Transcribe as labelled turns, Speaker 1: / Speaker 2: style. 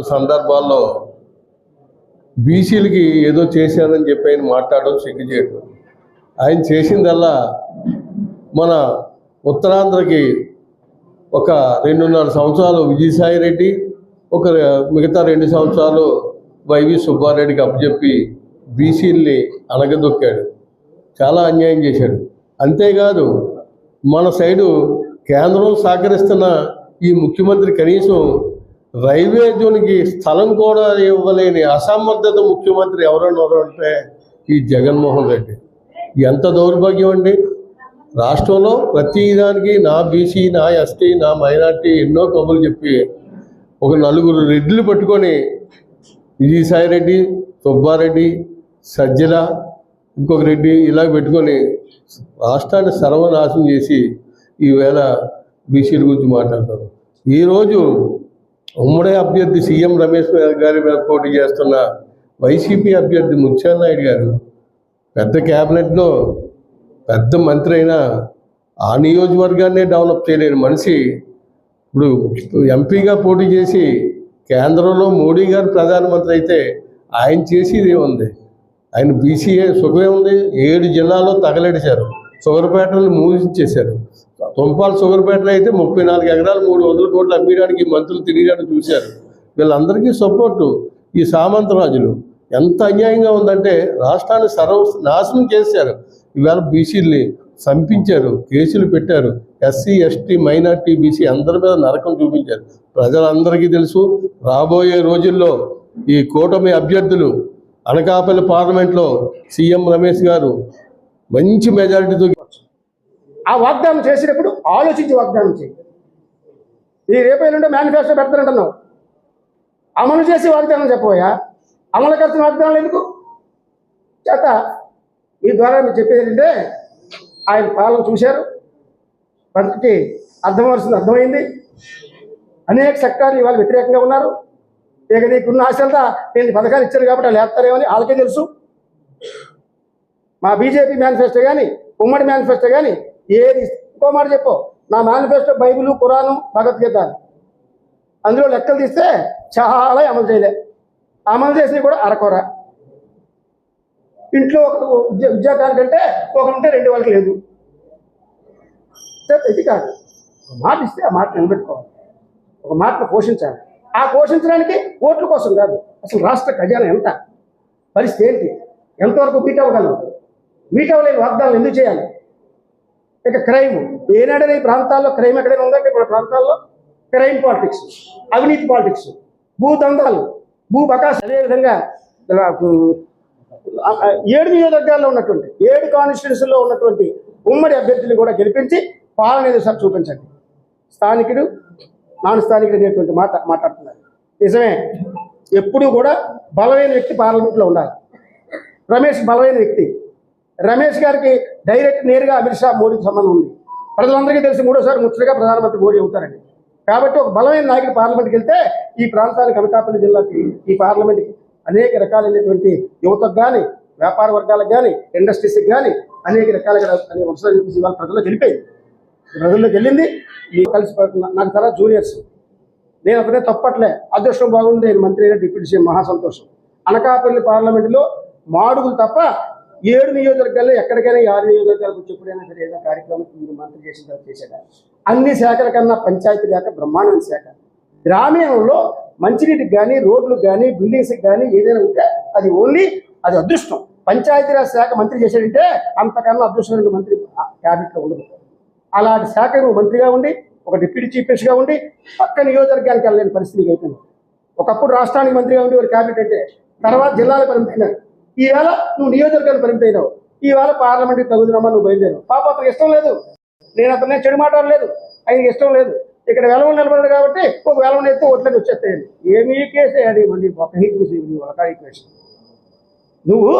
Speaker 1: సందర్భాల్లో బీసీలకి ఏదో చేశానని చెప్పి ఆయన మాట్లాడడం సిగ్గుచేయడం ఆయన చేసిందల్లా మన ఉత్తరాంధ్రకి ఒక రెండున్నర సంవత్సరాలు విజయసాయి రెడ్డి ఒక మిగతా రెండు సంవత్సరాలు వైవి సుబ్బారెడ్డికి అప్పచెప్పి బీసీల్ని అణగదొక్కాడు. చాలా అన్యాయం చేశాడు. అంతేకాదు మన సైడు కేంద్రం సహకరిస్తున్న ఈ ముఖ్యమంత్రి కనీసం రైల్వే జోన్కి స్థలం కూడా ఇవ్వలేని అసమర్థత ముఖ్యమంత్రి ఎవరన్నారు అంటే ఈ జగన్మోహన్ రెడ్డి. ఎంత దౌర్భాగ్యం అండి. రాష్ట్రంలో ప్రతిదానికి నా బీసీ నా ఎస్టీ నా మైనార్టీ ఎన్నో కబుర్లు చెప్పి ఒక నలుగురు రెడ్లు పట్టుకొని విజయసాయి రెడ్డి సుబ్బారెడ్డి సజ్జల ఇంకొక రెడ్డి ఇలా పెట్టుకొని రాష్ట్రాన్ని సర్వనాశం చేసి ఈవేళ బీసీల గురించి మాట్లాడతారు. ఈరోజు ఉమ్మడి అభ్యర్థి సీఎం రమేష్ గారి మీద పోటీ చేస్తున్న వైసీపీ అభ్యర్థి ముత్యాల నాయుడు గారు పెద్ద క్యాబినెట్లో పెద్ద మంత్రి అయినా ఆ నియోజకవర్గాన్నే డెవలప్ చేయలేని మనిషి. ఇప్పుడు ఎంపీగా పోటీ చేసి కేంద్రంలో మోడీ గారు ప్రధానమంత్రి అయితే ఆయన చేసేది ఉంది ఆయన బీసీఏ సుఖమే ఉంది. ఏడు జిల్లాల్లో తగలెడిచారు షుగర్పేటలు మూసించేశారు షుగర్ ఫ్యాక్టరీ అయితే ముప్పై నాలుగు ఎకరాలు మూడు వందల కోట్లు అమ్మడానికి మంత్రులు తిరిగాడు చూశారు. వీళ్ళందరికీ సపోర్టు ఈ సామంతరాజులు ఎంత అన్యాయంగా ఉందంటే రాష్ట్రాన్ని సర్వ నాశనం చేశారు. ఇవాళ బీసీల్ని చంపించారు కేసులు పెట్టారు. ఎస్సీ ఎస్టీ మైనార్టీ బీసీ అందరి మీద నరకం చూపించారు. ప్రజలందరికీ తెలుసు రాబోయే రోజుల్లో ఈ కూటమి అభ్యర్థులు అనకాపల్లి పార్లమెంట్లో సీఎం రమేష్ గారు మంచి మెజారిటీతో
Speaker 2: ఆ వాగ్దానం చేసినప్పుడు ఆలోచించి వాగ్దానం చేయి. ఈ రేపు ఎల్లుండి మేనిఫెస్టో పెడతానంటున్నావు. అమలు చేసి వాగ్దానం చెప్పబోయా? అమలు కలిసిన వాగ్దానం ఎందుకు? చేత ఈ ద్వారా మీరు చెప్పేది ఏంటంటే ఆయన పాలన చూశారు. ప్రతికి అర్థమవలసింది అర్థమైంది. అనేక సెక్టార్లు ఇవాళ వ్యతిరేకంగా ఉన్నారు. ఇక నీకున్న ఆశలతో నేను పథకాలు ఇచ్చారు కాబట్టి వాళ్ళు వేస్తారేమని వాళ్ళకే తెలుసు. మా బీజేపీ మేనిఫెస్టో కానీ ఉమ్మడి మేనిఫెస్టో కానీ ఏది ఇంకో మాట చెప్పు. నా మేనిఫెస్టో బైబిల్ ఖురాను భగవద్గీత అందులో లెక్కలు తీస్తే చాలా అమలు చేయలే. అమలు చేసినవి కూడా అరకొర. ఇంట్లో ఒక ఉద్యో ఉద్యోగాలు కంటే ఒకరు ఉంటే రెండు వాళ్ళకి లేదు. ఇది కాదు. ఒక మాట ఇస్తే ఆ మాట నిలబెట్టుకోవాలి. ఒక మాటను పోషించాలి. ఆ పోషించడానికి ఓట్ల కోసం కాదు. అసలు రాష్ట్ర ఖజానా ఎంత? పరిస్థితి ఏంటి? ఎంతవరకు బీట్ అవ్వగలం? మీట్ అవ్వలేని వాగ్దానాలు ఎందుకు చేయాలి? ఇక క్రైమ్. ఏనాడైనా ఈ ప్రాంతాల్లో క్రైమ్ ఎక్కడైనా ఉందంటే మన ప్రాంతాల్లో క్రైమ్ పాలిటిక్స్ అవినీతి పాలిటిక్స్ భూదందాలు భూ బకాస్. అదేవిధంగా ఏడు నియోజకవర్గాల్లో ఉన్నటువంటి ఏడు కాన్స్టిట్యూన్సీలో ఉన్నటువంటి ఉమ్మడి అభ్యర్థులను కూడా గెలిపించి పాలన ఏదో సార్ చూపించండి. స్థానికుడు నాన్ స్థానికుడు అనేటువంటి మాట మాట్లాడుతున్నారు. నిజమే. ఎప్పుడూ కూడా బలమైన వ్యక్తి పార్లమెంట్లో ఉండాలి. రమేష్ బలమైన వ్యక్తి. రమేష్ గారికి డైరెక్ట్ నేరుగా అమిత్ షా మోడీకి సంబంధం ఉంది. ప్రజలందరికీ తెలిసి మూడోసారి ముచ్చటగా ప్రధానమంత్రి మోడీ అవుతారండి కాబట్టి ఒక బలమైన నాయకుడు పార్లమెంట్కి వెళ్తే ఈ ప్రాంతానికి అనకాపల్లి జిల్లాకి ఈ పార్లమెంట్కి అనేక రకాలైనటువంటి యువతకు కానీ వ్యాపార వర్గాలకు కానీ ఇండస్ట్రీస్కి కానీ అనేక రకాలుగా అనే వరుసలు చూపించి ఇవాళ ప్రజల్లోకి వెళ్ళిపోయింది. ప్రజల్లోకి వెళ్ళింది ఈ కలిసి నాకు తర్వాత జూనియర్స్. నేను అతనే తప్పట్లే. అదృష్టం బాగుంది నేను మంత్రి అయినా డిప్యూటీ సీఎం మహా సంతోషం అనకాపల్లి పార్లమెంటులో మాడుగులు తప్ప ఏడు నియోజకవర్గాల్లో ఎక్కడికైనా ఆరు నియోజకవర్గాలకు వచ్చి ఎప్పుడైనా సరే ఏదైనా కార్యక్రమం మీరు మంత్రి చేసిన తర్వాత చేశాడా? అన్ని శాఖల కన్నా పంచాయతీ శాఖ బ్రహ్మాండమైన శాఖ. గ్రామీణంలో మంచినీటికి కానీ రోడ్లకు కానీ బిల్డింగ్స్కి కానీ ఏదైనా ఉంటే అది ఓన్లీ అది అదృష్టం. పంచాయతీరాజ్ శాఖ మంత్రి చేశాడంటే అంతకన్నా అదృష్టమైన మంత్రి క్యాబినెట్లో ఉండదు. అలాంటి శాఖ నువ్వు మంత్రిగా ఉండి ఒక డిప్యూటీ చీఫ్ మినిస్టర్గా ఉండి పక్క నియోజకవర్గానికి వెళ్ళలేని పరిస్థితికి అయిపోయింది ఒకప్పుడు రాష్ట్రానికి మంత్రిగా ఉండి ఒక క్యాబినెట్ అంటే తర్వాత జిల్లాలకు పరిమితి ఈవేళ నువ్వు నియోజకవర్గానికి అయినావు ఈవేళ పార్లమెంట్కి తగుదనమ్మా నువ్వు బయలుదేరావు పాప అతనికి ఇష్టం లేదు. నేను అతనే చెడు మాట్లాడలేదు. ఆయనకి ఇష్టం లేదు. ఇక్కడ వెలవని నిలబడదు కాబట్టి ఒక వెలవని ఎత్తే ఓట్లని వచ్చేస్తాయండి. ఏమీ కేసే అది మళ్ళీ ఒక హీట్ విషయం వాళ్ళ ఈక్వేషన్ నువ్వు